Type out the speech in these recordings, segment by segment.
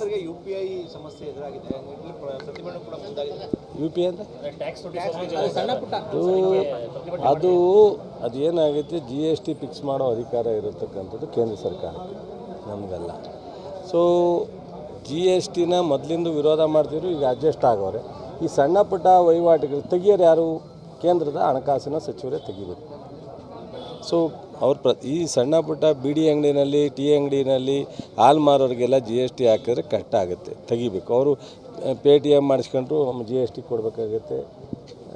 ರೈತರಿಗೆ U P I ಸಮಸ್ಯೆ ಎದುರಾಗಿದೆ. ಪ್ರತಿಭಟನೆ ಕೂಡ ಮುಂದಾಗಿದೆ. ಯು ಪಿ ಪುಟ್ಟ. ಅದು ಅದು ಅದೇನಾಗುತ್ತೆ ಜಿ ಎಸ್ ಟಿ ಫಿಕ್ಸ್ ಮಾಡೋ ಅಧಿಕಾರ ಇರತಕ್ಕಂಥದ್ದು ಕೇಂದ್ರ ಸರ್ಕಾರ ನಮಗಲ್ಲ. ಸೊ ಜಿ ಎಸ್ ಟಿನ ಮೊದಲಿಂದ ವಿರೋಧ ಮಾಡ್ತಿದ್ರು ಈಗ ಅಡ್ಜಸ್ಟ್ ಆಗೋರೆ. ಈ ಸಣ್ಣ ಪುಟ್ಟ ವಹಿವಾಟುಗಳು ತೆಗಿಯೋರು ಯಾರು? ಕೇಂದ್ರದ ಹಣಕಾಸಿನ ಸಚಿವರೇ ತೆಗಿಬೇಕು. ಸೊ ಅವ್ರ ಪ್ರ, ಈ ಸಣ್ಣ ಪುಟ್ಟ ಬಿಡಿ ಅಂಗಡಿನಲ್ಲಿ, ಟೀ ಅಂಗಡಿನಲ್ಲಿ ಹಾಲು ಮಾರೋರಿಗೆಲ್ಲ ಜಿ ಎಸ್ ಟಿ ಹಾಕಿದ್ರೆ ಕಷ್ಟ ಆಗುತ್ತೆ, ತೆಗಿಬೇಕು. ಅವರು ಪೇ ಟಿ ಎಂ ಮಾಡಿಸ್ಕೊಂಡ್ರು ಜಿ ಎಸ್ ಟಿ ಕೊಡಬೇಕಾಗುತ್ತೆ,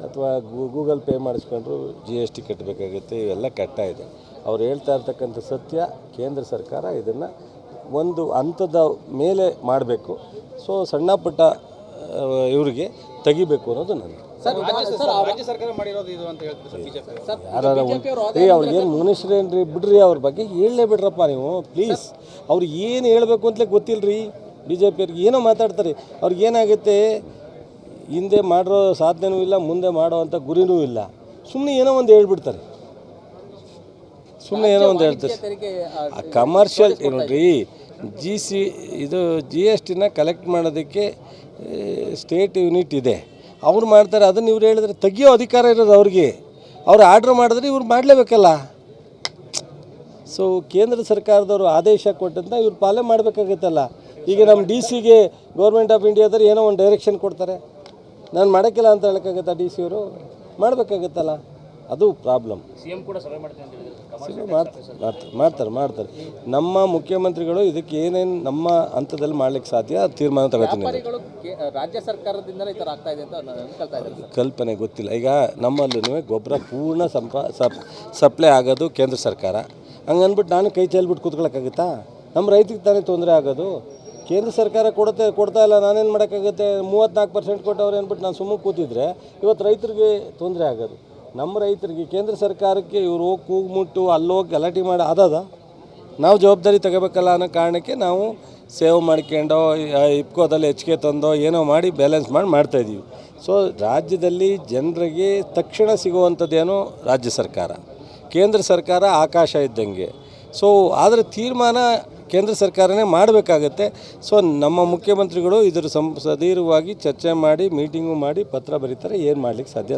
ಅಥವಾ ಗೂಗಲ್ ಪೇ ಮಾಡಿಸ್ಕೊಂಡ್ರು ಜಿ ಎಸ್ ಟಿ ಕಟ್ಟಬೇಕಾಗುತ್ತೆ ಇವೆಲ್ಲ ಕಟ್ಟ ಇದೆ ಅವ್ರು ಹೇಳ್ತಾ ಇರ್ತಕ್ಕಂಥ ಸತ್ಯ, ಕೇಂದ್ರ ಸರ್ಕಾರ ಇದನ್ನು ಒಂದು ಹಂತದ ಮೇಲೆ ಮಾಡಬೇಕು. ಸೊ ಸಣ್ಣ ಪುಟ್ಟ ಇವರಿಗೆ ತೆಗಿಬೇಕು ಅನ್ನೋದು ನನ್ನ ರಾಜ್ಯ ಸರ್ಕಾರ ಮಾಡಿರೋದು ಇದು ಅಂತ ಹೇಳ್ತಾರೆ ಸರ್ ಬಿಜೆಪಿ ಯಾರು ಏ ಅವ್ರಿಗೇನು ಮನುಷ್ಯರೇನ್ರಿ ಬಿಡ್ರಿ ಅವ್ರ ಬಗ್ಗೆ ಹೇಳಲೇ ಬಿಡ್ರಪ್ಪ ನೀವು. ಪ್ಲೀಸ್ ಅವ್ರು ಏನು ಹೇಳಬೇಕು ಅಂತಲೇ ಗೊತ್ತಿಲ್ಲರಿ ಬಿ ಜೆ ಪಿಯವ್ರಿಗೆ ಏನೋ ಮಾತಾಡ್ತಾರೆ. ಅವ್ರಿಗೆ ಏನಾಗುತ್ತೆ? ಹಿಂದೆ ಮಾಡಿರೋ ಸಾಧನೆನೂ ಇಲ್ಲ ಮುಂದೆ ಮಾಡೋ ಅಂಥ ಗುರಿನೂ ಇಲ್ಲ. ಸುಮ್ಮನೆ ಏನೋ ಒಂದು ಹೇಳ್ಬಿಡ್ತಾರೆ. ಸುಮ್ಮನೆ ಏನೋ ಒಂದು ಹೇಳ್ತಾರೆ. ಕಮರ್ಷಿಯಲ್ ನೋಡ್ರಿ. ಜಿ ಸಿ ಇದು ಜಿ ಎಸ್ ಟಿನ ಕಲೆಕ್ಟ್ ಮಾಡೋದಕ್ಕೆ ಸ್ಟೇಟ್ ಯೂನಿಟ್ ಇದೆ. ಅವ್ರು ಮಾಡ್ತಾರೆ, ಅದನ್ನು ಇವ್ರು ಹೇಳಿದ್ರೆ ತೆಗಿಯೋ ಅಧಿಕಾರ ಇರೋದು ಅವ್ರಿಗೆ. ಅವ್ರು ಆರ್ಡ್ರ್ ಮಾಡಿದ್ರೆ ಇವ್ರು ಮಾಡಲೇಬೇಕಲ್ಲ. ಸೊ ಕೇಂದ್ರ ಸರ್ಕಾರದವರು ಆದೇಶ ಕೊಟ್ಟಂತ ಇವ್ರು ಪಾಲನೆ ಮಾಡಬೇಕಾಗತ್ತಲ್ಲ. ಈಗ ನಮ್ಮ ಡಿ ಸಿಗೆ ಗೌರ್ಮೆಂಟ್ ಆಫ್ ಇಂಡಿಯಾದವ್ರು ಏನೋ ಒಂದು ಡೈರೆಕ್ಷನ್ ಕೊಡ್ತಾರೆ. ನಾನು ಮಾಡೋಕ್ಕಿಲ್ಲ ಅಂತ ಹೇಳೋಕ್ಕಾಗತ್ತಾ ಡಿ ಸಿ ಅವರು? ಮಾಡಬೇಕಾಗತ್ತಲ್ಲ. ಅದು ಪ್ರಾಬ್ಲಮ್ ಮಾಡ್ತಾರೆ ಮಾಡ್ತಾರೆ ಮಾಡ್ತಾರೆ. ನಮ್ಮ ಮುಖ್ಯಮಂತ್ರಿಗಳು ಇದಕ್ಕೆ ಏನೇನು ನಮ್ಮ ಹಂತದಲ್ಲಿ ಮಾಡ್ಲಿಕ್ಕೆ ಸಾಧ್ಯ ತೀರ್ಮಾನ ತಗೋತೀನಿ ರಾಜ್ಯ ಸರ್ಕಾರದಿಂದಲೇ ಈ ಥರ ಆಗ್ತಾ ಇದೆ ಅಂತ ನಾನು ಇದ್ದಾರೆ ಸರ್ ಕಲ್ಪನೆ ಗೊತ್ತಿಲ್ಲ. ಈಗ ನಮ್ಮಲ್ಲೂ ಗೊಬ್ಬರ ಪೂರ್ಣ ಸಂಪ ಸಪ್ ಸಪ್ಲೈ ಆಗೋದು ಕೇಂದ್ರ ಸರ್ಕಾರ. ಹಂಗನ್ಬಿಟ್ಟು ನಾನು ಕೈ ಚೆಲ್ಬಿಟ್ಟು ಕೂತ್ಕೊಳ್ಳೋಕ್ಕಾಗುತ್ತಾ ನಮ್ಮ ರೈತರಿಗೆ ತಾನೇ ತೊಂದರೆ ಆಗೋದು. ಕೇಂದ್ರ ಸರ್ಕಾರ ಕೊಡುತ್ತೆ ಕೊಡ್ತಾ ಇಲ್ಲ ನಾನೇನು ಮಾಡೋಕ್ಕಾಗುತ್ತೆ? ಮೂವತ್ತ್ನಾಲ್ಕು ಪರ್ಸೆಂಟ್ ಕೊಟ್ಟವ್ರು ಅಂದ್ಬಿಟ್ಟು ನಾನು ಸುಮ್ಮನೆ ಕೂತಿದ್ರೆ ಇವತ್ತು ರೈತರಿಗೆ ತೊಂದರೆ ಆಗೋದು. ನಮ್ಮ ರೈತರಿಗೆ ಕೇಂದ್ರ ಸರ್ಕಾರಕ್ಕೆ ಇವರು ಹೋಗಿ ಕೂಗ್ಮುಟ್ಟು ಅಲ್ಲೋಗಿ ಗಲಾಟೆ ಮಾಡಿ ಅದದ ನಾವು ಜವಾಬ್ದಾರಿ ತಗೋಬೇಕಲ್ಲ ಅನ್ನೋ ಕಾರಣಕ್ಕೆ ನಾವು ಸೇವ್ ಮಾಡ್ಕೊಂಡೋ ಇಪ್ಕೋದಲ್ಲಿ ಹೆಚ್ಚಿಗೆ ತಂದೋ ಏನೋ ಮಾಡಿ ಬ್ಯಾಲೆನ್ಸ್ ಮಾಡಿ ಮಾಡ್ತಾಯಿದ್ದೀವಿ ಸೊ ರಾಜ್ಯದಲ್ಲಿ ಜನರಿಗೆ ತಕ್ಷಣ ಸಿಗುವಂಥದ್ದೇನೋ ರಾಜ್ಯ ಸರ್ಕಾರ. ಕೇಂದ್ರ ಸರ್ಕಾರ ಆಕಾಶ ಇದ್ದಂಗೆ. ಸೊ ಆದರೆ ತೀರ್ಮಾನ ಕೇಂದ್ರ ಸರ್ಕಾರನೇ ಮಾಡಬೇಕಾಗತ್ತೆ. ಸೊ ನಮ್ಮ ಮುಖ್ಯಮಂತ್ರಿಗಳು ಇದರ ಸಂ ಚರ್ಚೆ ಮಾಡಿ, ಮೀಟಿಂಗು ಮಾಡಿ ಪತ್ರ ಬರೀತಾರೆ, ಏನು ಮಾಡ್ಲಿಕ್ಕೆ ಸಾಧ್ಯ